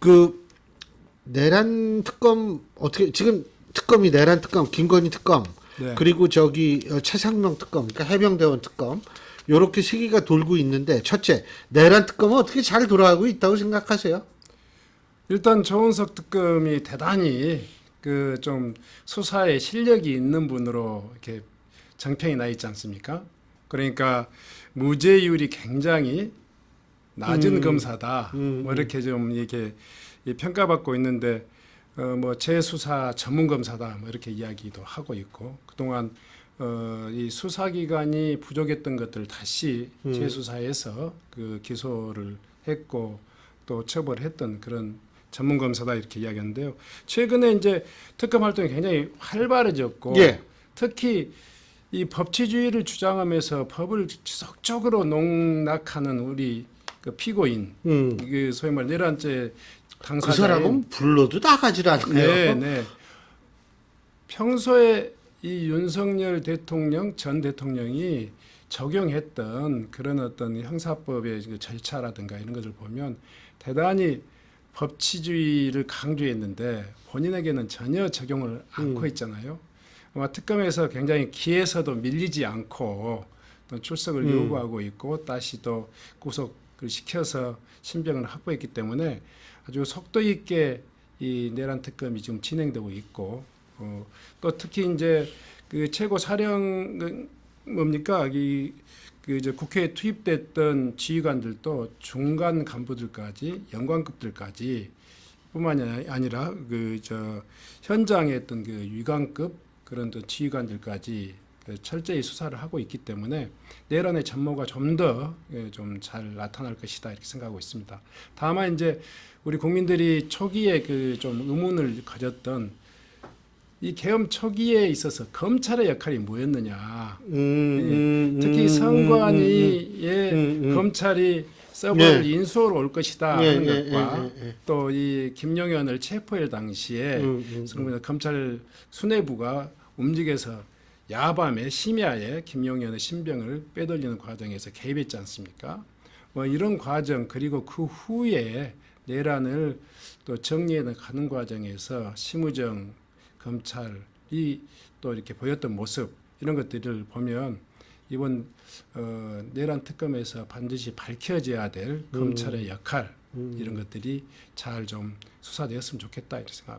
그 내란 특검 어떻게 지금 특검이 내란 특검, 김건희 특검, 네. 그리고 저기 어, 최상명 특검, 그러니까 해병대원 특검 요렇게 시기가 돌고 있는데 첫째 내란 특검은 어떻게 잘 돌아가고 있다고 생각하세요? 일단 조은석 특검이 대단히 그 좀 수사에 실력이 있는 분으로 이렇게 정평이 나 있지 않습니까? 그러니까 무죄율이 굉장히 낮은 음. 검사다. 음, 뭐 이렇게 좀 이렇게 이 평가받고 있는데 어 뭐 재수사 전문 검사다. 뭐 이렇게 이야기도 하고 있고 그동안 어 이 수사 기관이 부족했던 것들 다시 음. 재수사해서 그 기소를 했고 또 처벌했던 그런 전문 검사다 이렇게 이야기하는데요. 최근에 이제 특검 활동이 굉장히 활발해졌고 예. 특히 이 법치주의를 주장하면서 법을 지속적으로 농락하는 우리 그 피고인 음. 그 소위 말 내란죄 그 당사자 사람은 불러도 나가질 않아요. 네, 네. 평소에 이 윤석열 대통령 전 대통령이 적용했던 그런 어떤 형사법의 그 절차라든가 이런 것을 보면 대단히 법치주의를 강조했는데 본인에게는 전혀 적용을 않고 있잖아요. 아마 특검에서 굉장히 기에서도 밀리지 않고 또 출석을 음. 요구하고 있고 다시 또 구속 을 시켜서 신병을 확보했기 때문에 아주 속도 있게 이 내란 특검이 지금 진행되고 있고 어, 또 특히 이제 그 최고 사령 그 뭡니까? 이 그 이제 국회에 투입됐던 지휘관들도 중간 간부들까지 영관급들까지 뿐만이 아니라 그 저 현장에 있던 그 위관급 그런 또 지휘관들까지 그 철저히 수사를 하고 있기 때문에 내란의 전모가 좀 더 좀 잘 나타날 것이다 이렇게 생각하고 있습니다. 다만 이제 우리 국민들이 초기에 그 좀 의문을 가졌던 이 계엄 초기에 있어서 검찰의 역할이 뭐였느냐. 음, 음, 특히 음, 성관이의 음, 음, 음. 검찰이 서버를 예. 인수하러 올 것이다 예, 하는 예, 것과 예, 예, 예. 또이 김용현을 체포할 당시에 음, 음, 검찰 수뇌부가 움직여서 야밤에 심야에 김용현의 신병을 빼돌리는 과정에서 개입했지 않습니까? 뭐 이런 과정 그리고 그 후에 내란을 또 정리해 가는 과정에서 심우정 검찰이 또 이렇게 보였던 모습 이런 것들을 보면 이번 어, 내란 특검에서 반드시 밝혀져야 될 검찰의 역할 이런 것들이 잘 좀 수사되었으면 좋겠다 이렇게 생각합니다.